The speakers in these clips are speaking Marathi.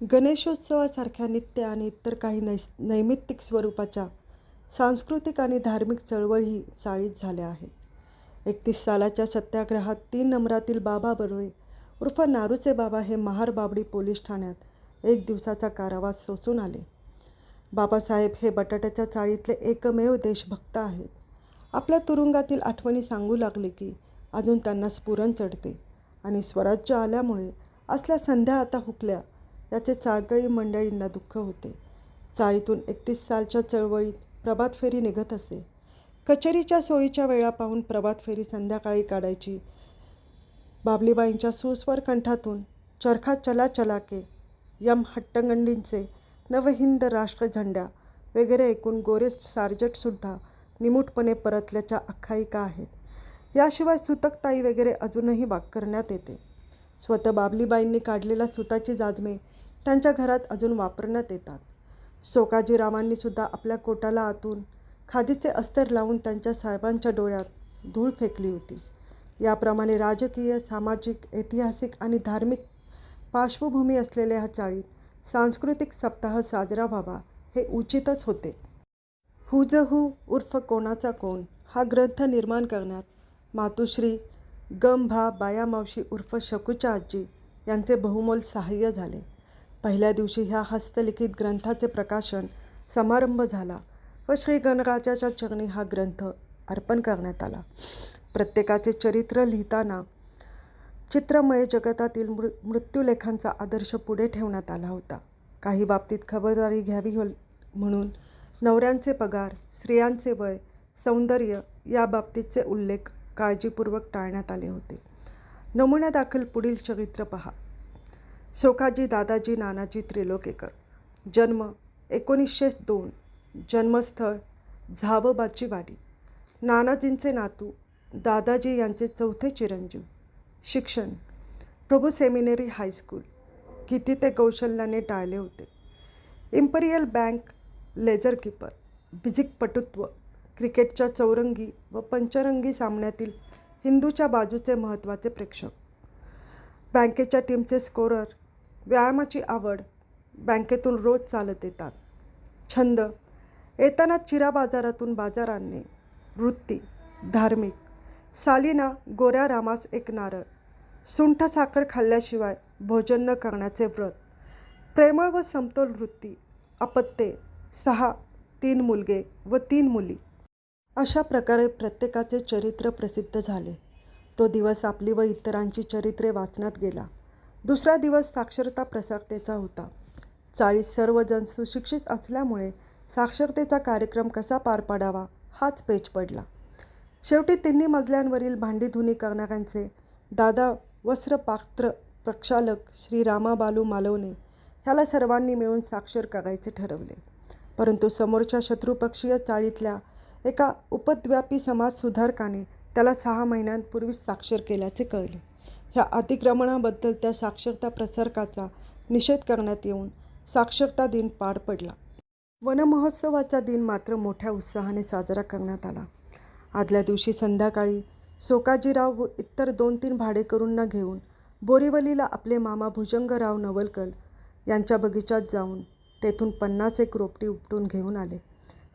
गणेशोत्सवासारख्या नित्य आणि इतर काही नैस नैमित्तिक स्वरूपाच्या सांस्कृतिक आणि धार्मिक चळवळी चाळीत झाल्या आहेत. एकतीस सालाच्या सत्याग्रहात तीन नंबरातील बाबा बर्वे उर्फ नारूचे बाबा हे महार बाबडी पोलीस ठाण्यात एक दिवसाचा कारावास सोसून आले. बाबासाहेब हे बटाट्याच्या चाळीतले एकमेव देशभक्त आहेत. आपल्या तुरुंगातील आठवणी सांगू लागले की अजून त्यांना स्फुरण चढते आणि स्वराज्य आल्यामुळे असल्या संध्या आता हुकल्या याचे चाळकळी मंडळींना दुःख होते. चाळीतून एकतीस सालच्या चळवळीत प्रभात फेरी निघत असे. कचेरीच्या सोयीच्या वेळा पाहून प्रभात फेरी संध्याकाळी काढायची. बाबलीबाईंच्या सुस्वर कंठातून चरखा चला चला के यम हट्टंगंडींचे नवहिंद राष्ट्र झंड्या वगैरे ऐकून गोरे सार्जटसुद्धा निमूटपणे परतल्याच्या आख्यायिका आहेत. याशिवाय सुतकताई वगैरे अजूनही बाग करण्यात येते. स्वतः बाबलीबाईंनी काढलेल्या सुताची जाजमे त्यांच्या घरात अजून वापरण्यात येतात. सोकाजीरावांनी सुद्धा आपल्या कोटाला आतून खादीचे अस्तर लावून त्यांच्या साहेबांच्या डोळ्यात धूळ फेकली होती. याप्रमाणे राजकीय सामाजिक ऐतिहासिक आणि धार्मिक पार्श्वभूमी असलेल्या ह्या चाळीत सांस्कृतिक सप्ताह साजरा व्हावा हे उचितच होते. हुजहू उर्फ कोणाचा कोण हा ग्रंथ निर्माण करण्यात मातुश्री गंभा भा बायामावशी उर्फ शकूच्या आजी यांचे बहुमोल सहाय्य झाले. पहिल्या दिवशी ह्या हस्तलिखित ग्रंथाचे प्रकाशन समारंभ झाला व श्री गणराजाच्या चरणी हा ग्रंथ अर्पण करण्यात आला. प्रत्येकाचे चरित्र लिहिताना चित्रमय जगतातील मृ मृत्यूलेखांचा आदर्श पुढे ठेवण्यात आला होता. काही बाबतीत खबरदारी घ्यावी हो म्हणून नवऱ्यांचे पगार स्त्रियांचे वय सौंदर्य या बाबतीतचे उल्लेख काळजीपूर्वक टाळण्यात आले होते. नमुन्यादाखल पुढील चरित्र पहा. सोखाजी दादाजी नानाजी त्रिलोकेकर. जन्म एकोणीसशे दोन. जन्मस्थळ झावबाची वाडी. नानाजींचे नातू दादाजी यांचे चौथे चिरंजीव. शिक्षण प्रभू सेमिनरी हायस्कूल किती ते कौशल्याने टाळले होते. इम्परियल बँक लेझर किपर बिजिक पटुत्व क्रिकेटच्या चौरंगी व पंचरंगी सामन्यातील हिंदूच्या बाजूचे महत्त्वाचे प्रेक्षक. बँकेच्या टीमचे स्कोरर व्यायामाची आवड बँकेतून रोज चालत येतात. छंद. येताना चिरा बाजारातून बाजार आणणे वृत्ती धार्मिक सालीना गोऱ्या रामास एक नारळ सुंठ साखर खाल्ल्याशिवाय भोजन न करण्याचे व्रत. प्रेमळ व समतोल वृत्ती. अपत्ये. सहा तीन मुलगे व तीन मुली. अशा प्रकारे प्रत्येकाचे चरित्र प्रसिद्ध झाले. तो दिवस आपली व इतरांची चरित्रे वाचण्यात गेला. दुसरा दिवस साक्षरता प्रसारतेचा होता. चाळीस सर्वजण सुशिक्षित असल्यामुळे साक्षरतेचा कार्यक्रम कसा पार पाडावा हाच पेच पडला. शेवटी तिन्ही मजल्यांवरील भांडी धुनी करणाऱ्यांचे दादा वस्त्रपात्र प्रक्षालक श्री रामाबालू मालवणे ह्याला सर्वांनी मिळून साक्षर करायचे ठरवले. परंतु समोरच्या शत्रुपक्षीय चाळीतल्या एका उपद्व्यापी समाजसुधारकाने त्याला सहा महिन्यांपूर्वीच साक्षर केल्याचे कळले. ह्या अतिक्रमणाबद्दल त्या साक्षरता प्रसारकाचा निषेध करण्यात येऊन साक्षरता दिन पार पडला. वनमहोत्सवाचा दिन मात्र मोठ्या उत्साहाने साजरा करण्यात आला. आदल्या दिवशी संध्याकाळी सोकाजीराव व इतर दोन तीन भाडेकरूंना घेऊन बोरिवलीला आपले मामा भुजंगराव नवलकर यांच्या बगीचात जाऊन तेथून पन्नास एक रोपटी उपटून घेऊन आले.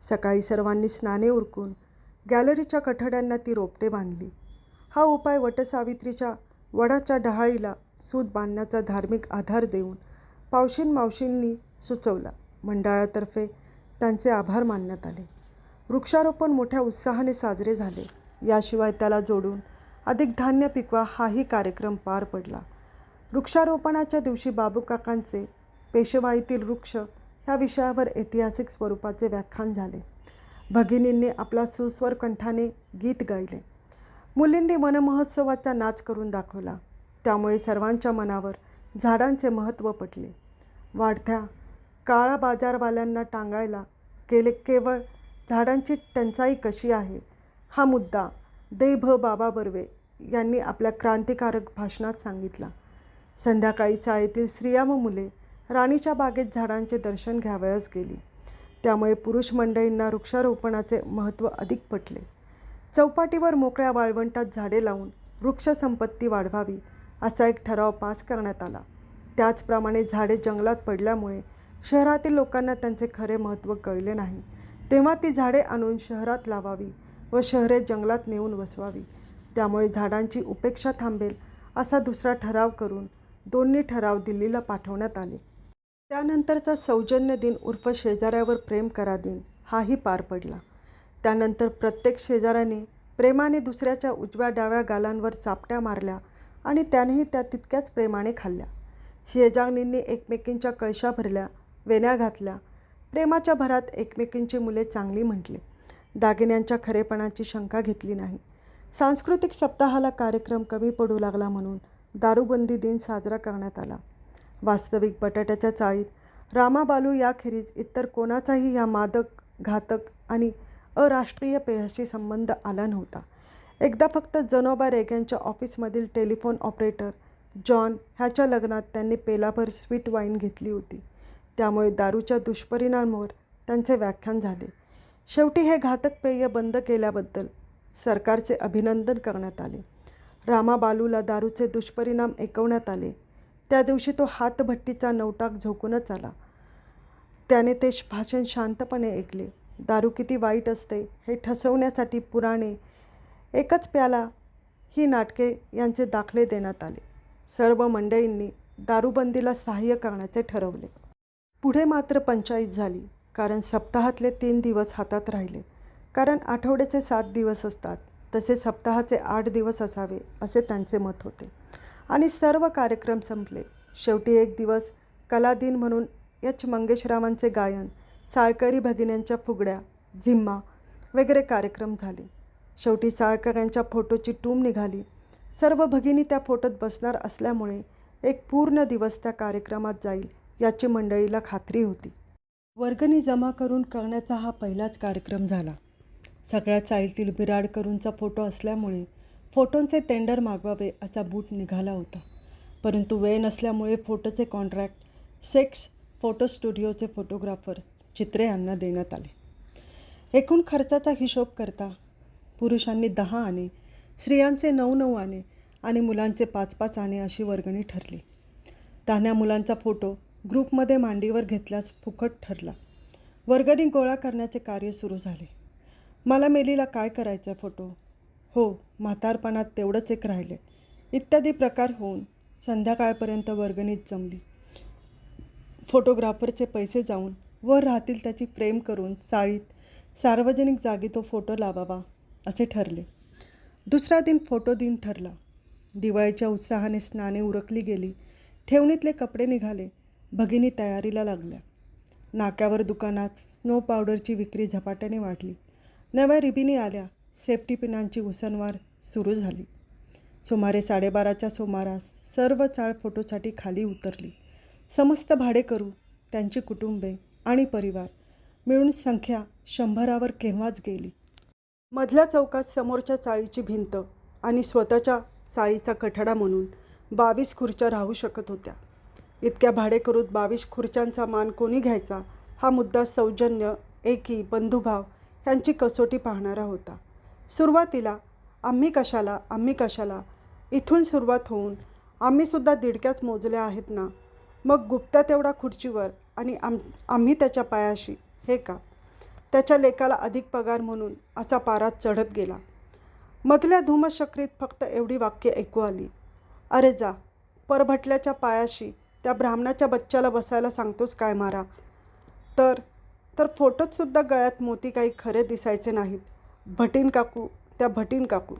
सकाळी सर्वांनी स्नाने उरकून गॅलरीच्या कठड्यांना ती रोपटे बांधली. हा उपाय वटसावित्रीच्या वडाच्या डहाळीला सूत बांधण्याचा धार्मिक आधार देऊन पावशीन मावशींनी सुचवला. मंडळातर्फे त्यांचे आभार मानण्यात आले. वृक्षारोपण मोठ्या उत्साहाने साजरे झाले. याशिवाय त्याला जोडून अधिक धान्य पिकवा हाही कार्यक्रम पार पडला. वृक्षारोपणाच्या दिवशी बाबूकाकांचे पेशवाईतील वृक्ष ह्या विषयावर ऐतिहासिक स्वरूपाचे व्याख्यान झाले. भगिनींनी आपला सुस्वर कंठाने गीत गायले. मुलींनी वनमहोत्सवाचा नाच करून दाखवला. त्यामुळे सर्वांच्या मनावर झाडांचे महत्त्व पटले. वाढत्या काळा बाजारवाल्यांना टांगायला केले केवळ झाडांची टंचाई कशी आहे हा मुद्दा दे भ बाबा बर्वे यांनी आपल्या क्रांतिकारक भाषणात सांगितला. संध्याकाळी शाळेतील स्त्रिया व मुले राणीच्या बागेत झाडांचे दर्शन घ्यावयास गेली. त्यामुळे पुरुष मंडळींना वृक्षारोपणाचे महत्त्व अधिक पटले. चौपाटीवर मोकळ्या वाळवंटात झाडे लावून वृक्षसंपत्ती वाढवावी असा एक ठराव पास करण्यात आला. त्याचप्रमाणे झाडे जंगलात पडल्यामुळे शहरातील लोकांना त्यांचे खरे महत्त्व कळले नाही. तेव्हा ती झाडे आणून शहरात लावावी व शहरे जंगलात नेऊन वसवावी त्यामुळे झाडांची उपेक्षा थांबेल असा दुसरा ठराव करून दोन्ही ठराव दिल्लीला पाठवण्यात आले. त्यानंतरचा सौजन्य दिन उर्फ शेजाऱ्यावर प्रेम करा दिन हाही पार पडला. त्यानंतर प्रत्येक शेजाऱ्याने प्रेमाने दुसऱ्याच्या उजव्या डाव्या गालांवर चापट्या मारल्या आणि त्यानेही त्या तितक्याच प्रेमाने खाल्ल्या. शेजारणींनी एकमेकींच्या कळशा भरल्या वेण्या घातल्या. प्रेमाच्या भरात एकमेकींची मुले चांगली म्हटली. दागिन्यांच्या खरेपणाची शंका घेतली नाही. सांस्कृतिक सप्ताहाला कार्यक्रम कमी पडू लागला म्हणून दारूबंदी दिन साजरा करण्यात आला. वास्तविक बटाट्याच्या चाळीत रामाबालू याखेरीज इतर कोणाचाही या मादक घातक आणि अराष्ट्रीय पेयाशी संबंध आला नव्हता. एकदा फक्त जनोबा रेग्यांच्या ऑफिसमधील टेलिफोन ऑपरेटर जॉन ह्याच्या लग्नात त्यांनी पेलाभर स्वीट वाईन घेतली होती. त्यामुळे दारूच्या दुष्परिणामावर त्यांचे व्याख्यान झाले. शेवटी हे घातक पेय बंद केल्याबद्दल सरकारचे अभिनंदन करण्यात आले. रामाबालूला दारूचे दुष्परिणाम ऐकवण्यात आले. त्या दिवशी तो हातभट्टीचा नवटाक झोकूनच आला. त्याने ते भाषण शांतपणे ऐकले. दारू किती वाईट असते हे ठसवण्यासाठी पुराणे. एकच प्याला ही नाटके यांचे दाखले देण्यात आले. सर्व मंडळींनी दारूबंदीला सहाय्य करण्याचे ठरवले. पुढे मात्र पंचायत झाली कारण सप्ताहातले तीन दिवस हातात राहिले. कारण आठवड्याचे सात दिवस असतात तसे सप्ताहाचे आठ दिवस असावे असे त्यांचे मत होते. आणि सर्व कार्यक्रम संपले. शेवटी एक दिवस कला दिन म्हणून एच. मंगेशरावांचे गायन साळकरी भगिन्यांच्या फुगड्या झिम्मा वगैरे कार्यक्रम झाले. शेवटी चाळकऱ्यांच्या फोटोची टूम निघाली. सर्व भगिनी त्या फोटोत बसणार असल्यामुळे एक पूर्ण दिवस त्या कार्यक्रमात जाईल याची मंडळीला खात्री होती. वर्गणी जमा करून करण्याचा हा पहिलाच कार्यक्रम झाला. सगळ्या चाळीतील बिराडकरूंचा फोटो असल्यामुळे फोटोंचे टेंडर मागवावे असा बूट निघाला होता. परंतु वेळ नसल्यामुळे फोटोचे कॉन्ट्रॅक्ट सेक्स फोटो स्टुडिओचे फोटोग्राफर चित्रे यांना देण्यात आले. एकूण खर्चाचा हिशोब करता पुरुषांनी दहा आणे स्त्रियांचे नऊ नऊ आणे आणि मुलांचे पाच पाच आणे अशी वर्गणी ठरली. तान्ह्या मुलांचा फोटो ग्रुपमध्ये मांडीवर घेतल्यास फुकट ठरला. वर्गणी गोळा करण्याचे कार्य सुरू झाले. मला मेलीला काय करायचा फोटो? हो म्हातारपणात तेवढंच एक राहिले. इत्यादी प्रकार होऊन संध्याकाळपर्यंत वर्गणीत जमली. फोटोग्राफरचे पैसे जाऊन वर राहतील त्याची फ्रेम करून चाळीत सार्वजनिक जागी तो फोटो लावावा असे ठरले. दुसरा दिन फोटो दिन ठरला. दिवाळीच्या उत्साहाने स्नाने उरकली गेली. ठेवणीतले कपडे निघाले. भगिनी तयारीला लागल्या. नाक्यावर दुकानात स्नो पावडरची विक्री झपाट्याने वाढली. नव्या रिबिनी आल्या. सेफ्टी पिनांची उसनवार सुरू झाली. सुमारे साडेबाराच्या सुमारास सर्व चाळ फोटोसाठी खाली उतरली. समस्त भाडेकरू त्यांची कुटुंबे आणि परिवार. मिळून संख्या शंभरावर केव्हाच गेली? मधल्या चौकात समोरच्या चाळीची भिंत आणि स्वतःच्या चाळीचा कठडा म्हणून बावीस खुर्च्या राहू शकत होत्या. इतक्या भाडेकरूत बावीस खुर्च्यांचा मान कोणी घ्यायचा? हा मुद्दा सौजन्य एकी बंधुभाव ह्यांची कसोटी पाहणारा होता. सुरुवातीला आम्ही कशाला? आम्ही कशाला? इथून सुरुवात होऊन आम्हीसुद्धा दिडक्याच मोजल्या आहेत ना? मग गुप्ता तेवढा खुर्चीवर आणि आम आम्ही त्याच्या पायाशी हे का? त्याच्या लेकाला अधिक पगार म्हणून असा पारा चढत गेला. मधल्या धूमशक्रीत फक्त एवढी वाक्य ऐकू आली. अरे जा परभटल्याच्या पायाशी त्या ब्राह्मणाच्या बच्च्याला बसायला सांगतोस काय मारा? तर तर फोटोतसुद्धा गळ्यात मोती काही खरे दिसायचे नाहीत. भटीन काकू त्या भटीन काकू.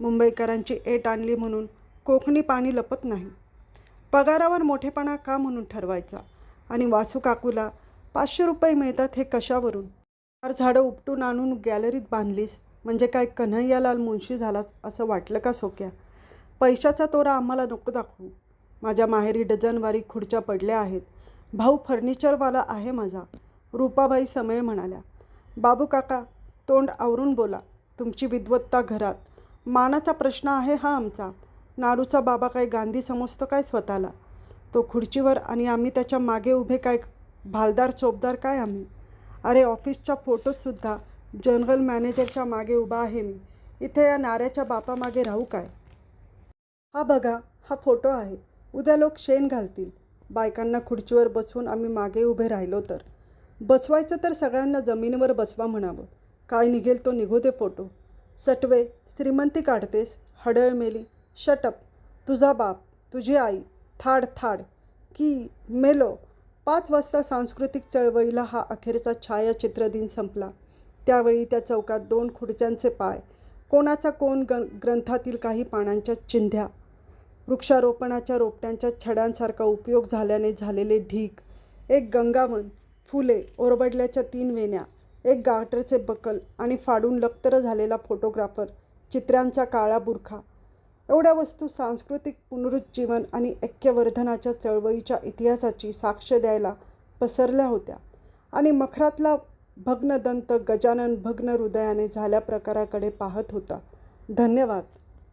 मुंबईकरांची एट आणली म्हणून कोकणी पाणी लपत नाही. पगारावर मोठेपणा का म्हणून ठरवायचा? आणि वासू काकूला पाचशे रुपये मिळतात हे कशावरून? चार झाडं उपटून आणून गॅलरीत बांधलीस? म्हणजे काय कन्हैयालाल मुंशी झालास असं वाटलं का सोक्या? पैशाचा तोरा आम्हाला नको दाखवू. माझ्या माहेरी डझनवारी खुर्च्या पडल्या आहेत. भाऊ फर्निचरवाला आहे माझा. रूपाबाई समेळ म्हणाल्या. बाबू काका तोंड आवरून बोला. तुमची विद्वत्ता घरात. मानाचा प्रश्न आहे हा आमचा. नाडूचा बाबा काय गांधी समजतो काय स्वतःला? तो खुर्चीवर आणि आम्ही त्याच्यामागे उभे काय भालदार चोपदार काय आम्ही? अरे ऑफिसच्या फोटोतसुद्धा जनरल मॅनेजरच्या मागे उभा आहे मी. इथे या नाऱ्याच्या बापामागे राहू काय? हा बघा हा फोटो आहे. उद्या लोक शेण घालतील. बायकांना खुर्चीवर बसवून आम्ही मागे उभे राहिलो तर. बसवायचं तर सगळ्यांना जमिनीवर बसवा म्हणावं. काय निघेल तो निघू दे फोटो. सटवे श्रीमंती काढतेस हडळ मेली शटअप तुझा बाप तुझी आई. थाड थाड की मेलो. पाच वाजता सांस्कृतिक चळवळीला हा अखेरचा छायाचित्र दिन संपला. त्यावेळी त्या चौकात दोन खुर्च्यांचे पाय कोणाचा कोण ग ग्रंथातील काही पानांच्या चिंध्या वृक्षारोपणाच्या रोपट्यांच्या छड्यांसारखा उपयोग झाल्याने झालेले ढीक एक गंगावन फुले ओरबडल्याच्या तीन वेण्या एक गाटरचे बकल आणि फाडून लक्तर झालेला फोटोग्राफर चित्रांचा काळा बुरखा एवढ्या वस्तू सांस्कृतिक पुनरुज्जीवन आणि ऐक्यवर्धनाच्या चळवळीच्या इतिहासाची साक्ष द्यायला पसरल्या होत्या. आणि मखरातला भग्नदंत गजानन भग्न हृदयाने झाल्या प्रकाराकडे पाहत होता. धन्यवाद.